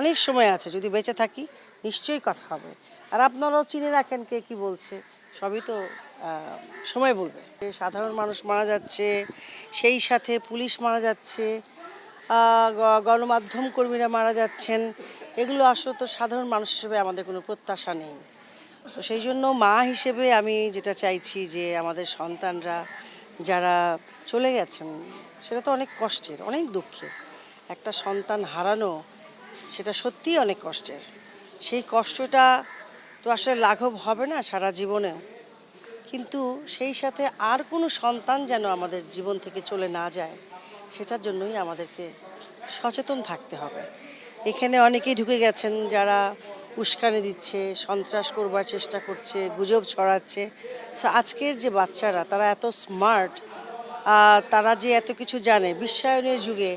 অনেক সময় আছে, যদি বেঁচে থাকি নিশ্চয়ই কথা হবে। আর আপনারাও চিনে রাখেন কে কি বলছে, সবই তো সময় বলবে। সাধারণ মানুষ মারা যাচ্ছে, সেই সাথে পুলিশ মারা যাচ্ছে গণমাধ্যম কর্মীরা মারা যাচ্ছেন, এগুলো আসলে তো সাধারণ মানুষ হিসেবে আমাদের কোনো প্রত্যাশা নেই। তো সেই জন্য মা হিসেবে আমি যেটা চাইছি যে আমাদের সন্তানরা যারা চলে গেছেন, সেটা তো অনেক কষ্টের, অনেক দুঃখের। একটা সন্তান হারানো সেটা সত্যিই অনেক কষ্টের। সেই কষ্টটা তো আসলে লাঘব হবে না সারা জীবনে কিন্তু সেই সাথে আর কোনো সন্তান যেন আমাদের জীবন থেকে চলে না যায়, সেটার জন্যই আমাদেরকে সচেতন থাকতে হবে। এখানে অনেকেই ঢুকে গেছেন যারা উস্কানি দিচ্ছে, সন্ত্রাস করবার চেষ্টা করছে, গুজব ছড়াচ্ছে। আজকের যে বাচ্চারা, তারা এত স্মার্ট তারা যে এত কিছু জানে, বিশ্বায়নের যুগে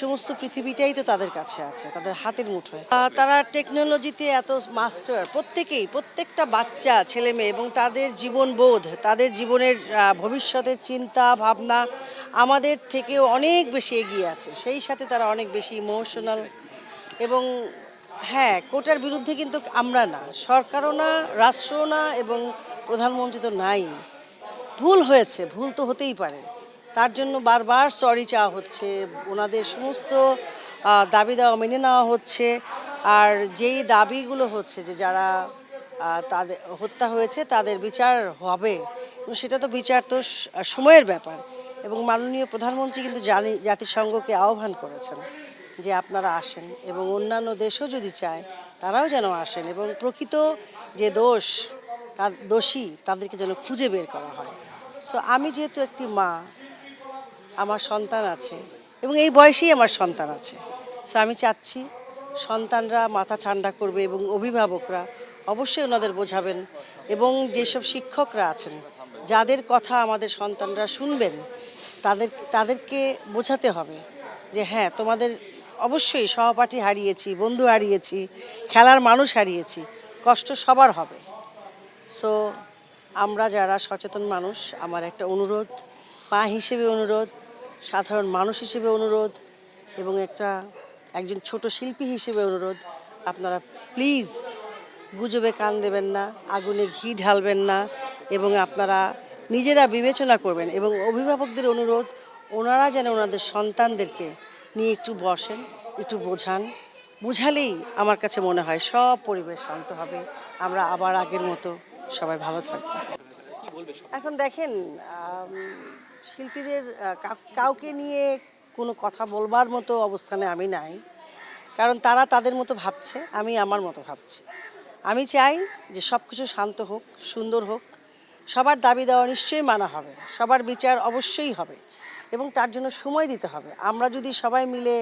সমস্ত পৃথিবীটাই তো তাদের কাছে আছে, তাদের হাতের মুঠোয়। তারা টেকনোলজিতে এত মাস্টার প্রত্যেকেই, প্রত্যেকটা বাচ্চা, ছেলে মেয়ে এবং তাদের জীবনবোধ তাদের জীবনের ভবিষ্যতের চিন্তা, ভাবনা আমাদের থেকেও অনেক বেশি এগিয়ে আছে। সেই সাথে তারা অনেক বেশি ইমোশনাল এবং হ্যাঁ কোটার বিরুদ্ধে কিন্তু আমরা না, সরকারও না, রাষ্ট্রও না এবং প্রধানমন্ত্রী তো নাই। ভুল হয়েছে, ভুল তো হতেই পারে। তার জন্য বারবার সরি চাওয়া হচ্ছে। ওনাদের সমস্ত দাবি দেওয়া মেনে নেওয়া হচ্ছে। আর যেই দাবিগুলো হচ্ছে যে যারা তাদের হত্যা হয়েছে, তাদের বিচার হবে। সেটা তো বিচার তো সময়ের ব্যাপার। এবং মাননীয় প্রধানমন্ত্রী কিন্তু জানি, জাতিসংঘকে আহ্বান করেছেন যে আপনারা আসেন এবং অন্যান্য দেশও যদি চায়, তারাও যেন আসেন এবং প্রকৃত যে দোষ তার দোষী তাদেরকে যেন খুঁজে বের করা হয়। সো আমি যেহেতু একটি মা আমার সন্তান আছে এবং এই বয়সেই আমার সন্তান আছে। সো আমি চাচ্ছি সন্তানরা মাথা ঠান্ডা করবে এবং অভিভাবকরা অবশ্যই ওনাদের বোঝাবেন এবং যেসব শিক্ষকরা আছেন, যাদের কথা আমাদের সন্তানরা শুনবেন, তাদের, তাদেরকে বোঝাতে হবে যে হ্যাঁ তোমাদের অবশ্যই সহপাঠী হারিয়েছি, বন্ধু হারিয়েছি, খেলার মানুষ হারিয়েছি, কষ্ট সবার হবে। সো আমরা যারা সচেতন মানুষ, আমার একটা অনুরোধ মা হিসেবে অনুরোধ সাধারণ মানুষ হিসেবে অনুরোধ এবং একটা একজন ছোট শিল্পী হিসেবে অনুরোধ। আপনারা প্লিজ গুজবে কান দেবেন না, আগুনে ঘি ঢালবেন না এবং আপনারা নিজেরা বিবেচনা করবেন এবং অভিভাবকদের অনুরোধ, ওনারা যেন ওনাদের সন্তানদেরকে নিয়ে একটু বসেন, একটু বোঝান। বুঝালেই আমার কাছে মনে হয় সব পরিবেশ শান্ত হবে। আমরা আবার আগের মতো সবাই ভালো এখন দেখেন শিল্পীদের কাউকে নিয়ে কোনো কথা বলবার মতো অবস্থানে আমি নাই। কারণ তারা তাদের মতো ভাবছে, আমি আমার মতো ভাবছি। আমি চাই যে সব কিছু শান্ত হোক, সুন্দর হোক। সবার দাবি দেওয়া নিশ্চয়ই মানা হবে। সবার বিচার অবশ্যই হবে। এবং তার জন্য সময় দিতে হবে। আমরা যদি সবাই মিলে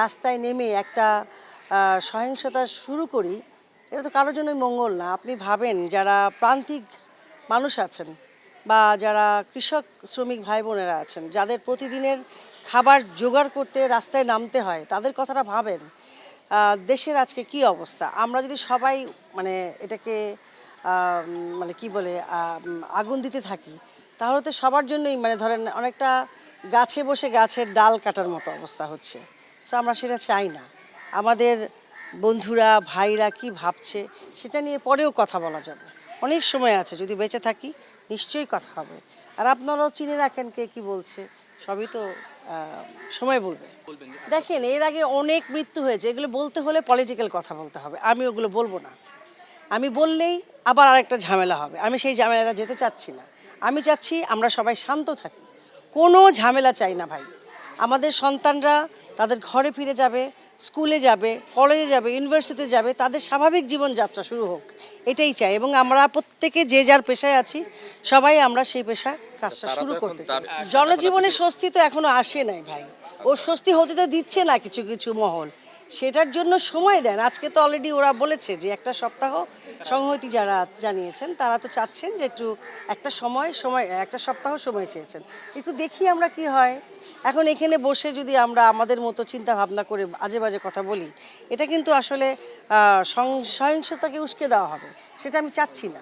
রাস্তায় নেমে একটা সহিংসতা শুরু করি, এটা তো কারোর জন্যই মঙ্গল না। আপনি ভাবেন যারা প্রান্তিক মানুষ আছেন বা যারা কৃষক, শ্রমিক ভাই বোনেরা আছেন, যাদের প্রতিদিনের খাবার জোগাড় করতে রাস্তায় নামতে হয়, তাদের কথাটা ভাবেন দেশের আজকে কি অবস্থা? আমরা যদি সবাই মানে এটাকে মানে কি বলে আগুন দিতে থাকি, তাহলে তো সবার জন্যই মানে ধরেন অনেকটা গাছে বসে গাছের ডাল কাটার মতো অবস্থা হচ্ছে। সো আমরা সেটা চাই না। আমাদের বন্ধুরা, ভাইরা কি ভাবছে, সেটা নিয়ে পরেও কথা বলা যাবে। অনেক সময় আছে, যদি বেঁচে থাকি নিশ্চয়ই কথা হবে। আর আপনারাও চিনে রাখেন কে কি বলছে, সবই তো সময় বলবে। দেখেন, এর আগে অনেক মৃত্যু হয়েছে, এগুলো বলতে হলে পলিটিক্যাল কথা বলতে হবে, আমি ওগুলো বলব না। আমি বললেই আবার আরেকটা ঝামেলা হবে, আমি সেই ঝামেলাটা যেতে চাচ্ছি না। আমি চাচ্ছি আমরা সবাই শান্ত থাকি, কোনো ঝামেলা চাই না ভাই। আমাদের সন্তানরা তাদের ঘরে ফিরে যাবে স্কুলে যাবে কলেজে যাবে ইউনিভার্সিটিতে যাবে তাদের স্বাভাবিক জীবনযাত্রা শুরু হোক। এটাই চাই এবং আমরা প্রত্যেকে যে যার পেশায় আছি সবাই আমরা সেই পেশা কাজটা শুরু করতে চাই। জনজীবনে স্বস্তি তো এখনও আসে নাই ভাই। ও স্বস্তি হতে তো দিচ্ছে না কিছু কিছু মহল। সেটার জন্য সময় দেন। আজকে তো অলরেডি ওরা বলেছে যে একটা সপ্তাহ সংহতি যারা জানিয়েছেন তারা তো চাচ্ছেন যে একটু একটা সময় সময় একটা সপ্তাহ সময় চেয়েছেন। একটু দেখি আমরা কি হয়। এখন এখানে বসে যদি আমরা আমাদের মতো চিন্তা ভাবনা করে আজে বাজে কথা বলি, এটা কিন্তু আসলে সহিংসতাকে উস্কে দেওয়া হবে, সেটা আমি চাচ্ছি না।